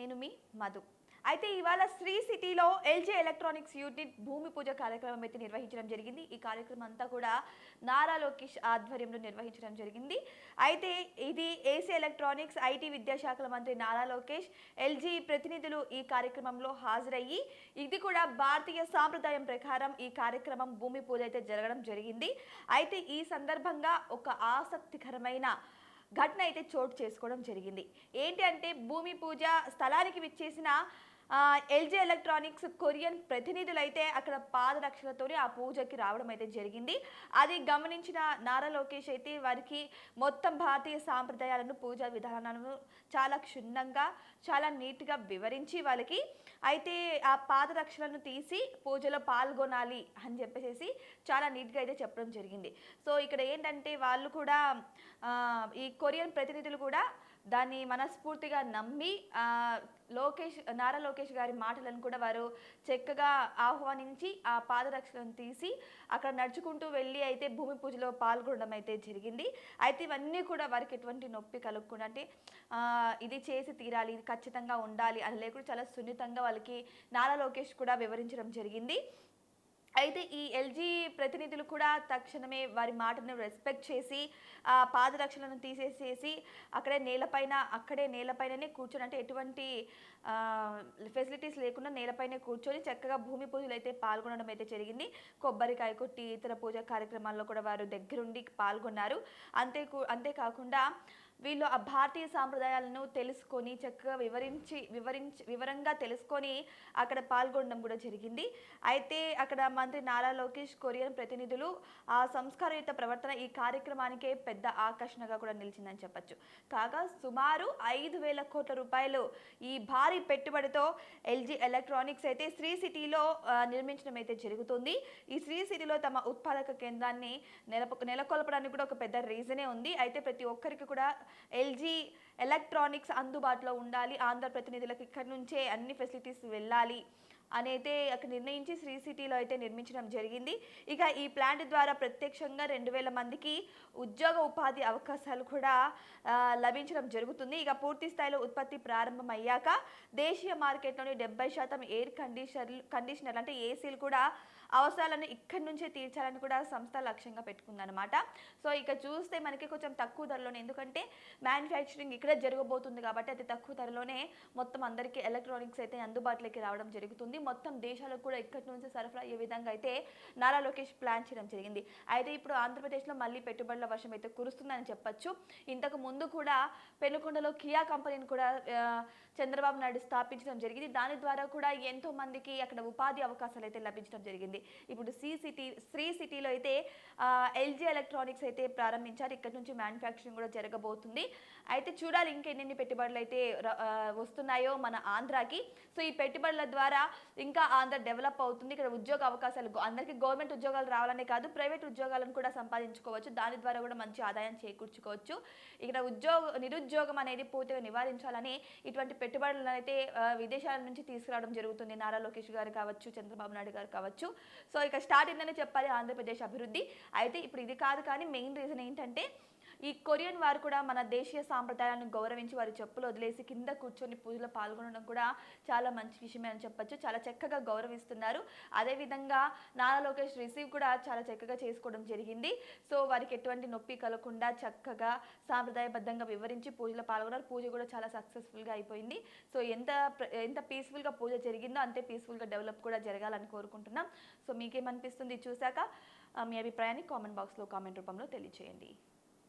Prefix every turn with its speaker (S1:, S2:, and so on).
S1: నేను మీ మధు. అయితే ఇవాళ శ్రీ సిటీలో ఎల్జీ ఎలక్ట్రానిక్స్ యూనిట్ భూమి పూజ కార్యక్రమం అయితే నిర్వహించడం జరిగింది. ఈ కార్యక్రమం అంతా కూడా నారా లోకేష్ ఆధ్వర్యంలో నిర్వహించడం జరిగింది. అయితే ఇది ఏసీ ఎలక్ట్రానిక్స్ ఐటీ విద్యాశాఖల మంత్రి నారా లోకేష్ ఎల్జీ ప్రతినిధులు ఈ కార్యక్రమంలో హాజరయ్యి ఇది కూడా భారతీయ సాంప్రదాయం ప్రకారం ఈ కార్యక్రమం భూమి పూజ అయితే జరగడం జరిగింది. అయితే ఈ సందర్భంగా ఒక ఆసక్తికరమైన ఘటన అయితే చోటు చేసుకోవడం జరిగింది. ఏంటి అంటే భూమి పూజ స్థలానికి విచ్చేసిన ఎల్జీ ఎలక్ట్రానిక్స్ కొరియన్ ప్రతినిధులు అయితే అక్కడ పాదరక్షలతోనే ఆ పూజకి రావడం అయితే జరిగింది. అది గమనించిన నారా లోకేష్ అయితే వారికి మొత్తం భారతీయ సాంప్రదాయాలను పూజా విధానాలను చాలా క్షుణ్ణంగా చాలా నీట్గా వివరించి వాళ్ళకి అయితే ఆ పాదరక్షలను తీసి పూజలో పాల్గొనాలి అని చెప్పేసి చాలా నీట్గా అయితే చెప్పడం జరిగింది. సో ఇక్కడ ఏంటంటే వాళ్ళు కూడా ఈ కొరియన్ ప్రతినిధులు కూడా దాన్ని మనస్ఫూర్తిగా నమ్మి లోకేష్ నారా లోకేష్ గారి మాటలను కూడా వారు చక్కగా ఆహ్వానించి ఆ పాదరక్షలను తీసి అక్కడ నడుచుకుంటూ వెళ్ళి అయితే భూమి పూజలో పాల్గొనడం అయితే జరిగింది. అయితే ఇవన్నీ కూడా వారికి ఎటువంటి నొప్పి కలుగకుండా అంటే ఇది చేసి తీరాలి ఇది ఖచ్చితంగా ఉండాలి అని లేకుండా చాలా సున్నితంగా వాళ్ళకి నారా లోకేష్ కూడా వివరించడం జరిగింది. అయితే ఈ ఎల్జీ ప్రతినిధులు కూడా తక్షణమే వారి మాటను రెస్పెక్ట్ చేసి ఆ పాదరక్షలను తీసేసేసి అక్కడే నేలపైన అక్కడే నేలపైననే కూర్చొని అంటే ఎటువంటి ఫెసిలిటీస్ లేకుండా నేలపైనే కూర్చొని చక్కగా భూమి పూజలు అయితే పాల్గొనడం అయితే జరిగింది. కొబ్బరికాయ కొట్టి ఇతర పూజా కార్యక్రమాల్లో కూడా వారు దగ్గరుండి పాల్గొన్నారు. అంతే అంతేకాకుండా వీళ్ళు ఆ భారతీయ సాంప్రదాయాలను తెలుసుకొని చక్కగా వివరించి వివరించి వివరంగా తెలుసుకొని అక్కడ పాల్గొనడం కూడా జరిగింది. అయితే అక్కడ మంత్రి నారా లోకేష్ కొరియన్ ప్రతినిధులు ఆ సంస్కారయుత ప్రవర్తన ఈ కార్యక్రమానికే పెద్ద ఆకర్షణగా కూడా నిలిచిందని చెప్పొచ్చు. కాగా సుమారు ఐదు వేల కోట్ల రూపాయలు ఈ భారీ పెట్టుబడితో ఎల్జీ ఎలక్ట్రానిక్స్ అయితే శ్రీ సిటీలో నిర్మించడం అయితే జరుగుతుంది. ఈ శ్రీ సిటీలో తమ ఉత్పాదక కేంద్రాన్ని నెలకొల్పడానికి కూడా ఒక పెద్ద రీజనే ఉంది. అయితే ప్రతి ఒక్కరికి కూడా ఎల్జీ ఎలక్ట్రానిక్స్ అందుబాటులో ఉండాలి. ఆంధ్ర ప్రతినిధులకు ఇక్కడి నుంచే అన్ని ఫెసిలిటీస్ వెళ్ళాలి. అని అయితే అక్కడ నిర్ణయించి శ్రీ సిటీలో అయితే నిర్మించడం జరిగింది. ఇక ఈ ప్లాంట్ ద్వారా ప్రత్యక్షంగా రెండు వేల మందికి ఉద్యోగ ఉపాధి అవకాశాలు కూడా లభించడం జరుగుతుంది. ఇక పూర్తి స్థాయిలో ఉత్పత్తి ప్రారంభం అయ్యాక దేశీయ మార్కెట్లోని డెబ్బై శాతం ఎయిర్ కండిషనర్లు కండిషనర్లు అంటే ఏసీలు కూడా అవసరాలను ఇక్కడి నుంచే తీర్చాలని కూడా సంస్థ లక్ష్యంగా పెట్టుకుందనమాట సో ఇక చూస్తే మనకి కొంచెం తక్కువ ధరలోనే ఎందుకంటే మ్యానుఫ్యాక్చరింగ్ ఇక్కడే జరగబోతుంది కాబట్టి అతి తక్కువ ధరలోనే మొత్తం అందరికీ ఎలక్ట్రానిక్స్ అయితే అందుబాటులోకి రావడం జరుగుతుంది. మొత్తం దేశాలకు కూడా ఇక్కడి నుంచి సరఫరా అయ్యే విధంగా అయితే నారా లోకేష్ ప్లాన్ చేయడం జరిగింది. అయితే ఇప్పుడు ఆంధ్రప్రదేశ్లో మళ్ళీ పెట్టుబడుల వర్షం అయితే కురుస్తుందని చెప్పొచ్చు. ఇంతకు ముందు కూడా పెనుకొండలో కియా కంపెనీని కూడా చంద్రబాబు నాయుడు స్థాపించడం జరిగింది. దాని ద్వారా కూడా ఎంతో మందికి అక్కడ ఉపాధి అవకాశాలు అయితే లభించడం జరిగింది. ఇప్పుడు సి సిటీ శ్రీ సిటీలో అయితే ఎల్జీ ఎలక్ట్రానిక్స్ అయితే ప్రారంభించారు. ఇక్కడ నుంచి మ్యానుఫ్యాక్చరింగ్ కూడా జరగబోతుంది. అయితే చూడాలి ఇంకెన్ని పెట్టుబడులు అయితే వస్తున్నాయో మన ఆంధ్రాకి. సో ఈ పెట్టుబడుల ద్వారా ఇంకా ఆంధ్ర డెవలప్ అవుతుంది. ఇక్కడ ఉద్యోగ అవకాశాలు అందరికీ గవర్నమెంట్ ఉద్యోగాలు రావాలనే కాదు ప్రైవేట్ ఉద్యోగాలను కూడా సంపాదించుకోవచ్చు. దాని ద్వారా కూడా మంచి ఆదాయం చేకూర్చుకోవచ్చు. ఇక్కడ ఉద్యోగ నిరుద్యోగం అనేది పూర్తిగా నివారించాలని ఇటువంటి పెట్టుబడులను అయితే విదేశాల నుంచి తీసుకురావడం జరుగుతుంది. నారా లోకేష్ గారు కావచ్చు చంద్రబాబు నాయుడు గారు కావచ్చు. సో ఇక స్టార్ట్ అయిందని చెప్పాలి ఆంధ్రప్రదేశ్ అభివృద్ధి. అయితే ఇప్పుడు ఇది కాదు కానీ మెయిన్ రీజన్ ఏంటంటే ఈ కొరియన్ వారు కూడా మన దేశీయ సాంప్రదాయాలను గౌరవించి వారి చెప్పులు వదిలేసి కింద కూర్చొని పూజలో పాల్గొనడం కూడా చాలా మంచి విషయమే అని చెప్పొచ్చు. చాలా చక్కగా గౌరవిస్తున్నారు. అదేవిధంగా నారా లోకేష్ రిసీవ్ కూడా చాలా చక్కగా చేసుకోవడం జరిగింది. సో వారికి ఎటువంటి నొప్పి కలగకుండా చక్కగా సాంప్రదాయబద్ధంగా వివరించి పూజలో పాల్గొన్నారు. పూజ కూడా చాలా సక్సెస్ఫుల్గా అయిపోయింది. సో ఎంత ఎంత పీస్ఫుల్గా పూజ జరిగిందో అంతే పీస్ఫుల్గా డెవలప్ కూడా జరగాలని కోరుకుంటున్నాం. సో మీకేమనిపిస్తుంది చూశాక? మీ అభిప్రాయాన్ని కామెంట్ బాక్స్లో కామెంట్ రూపంలో తెలియజేయండి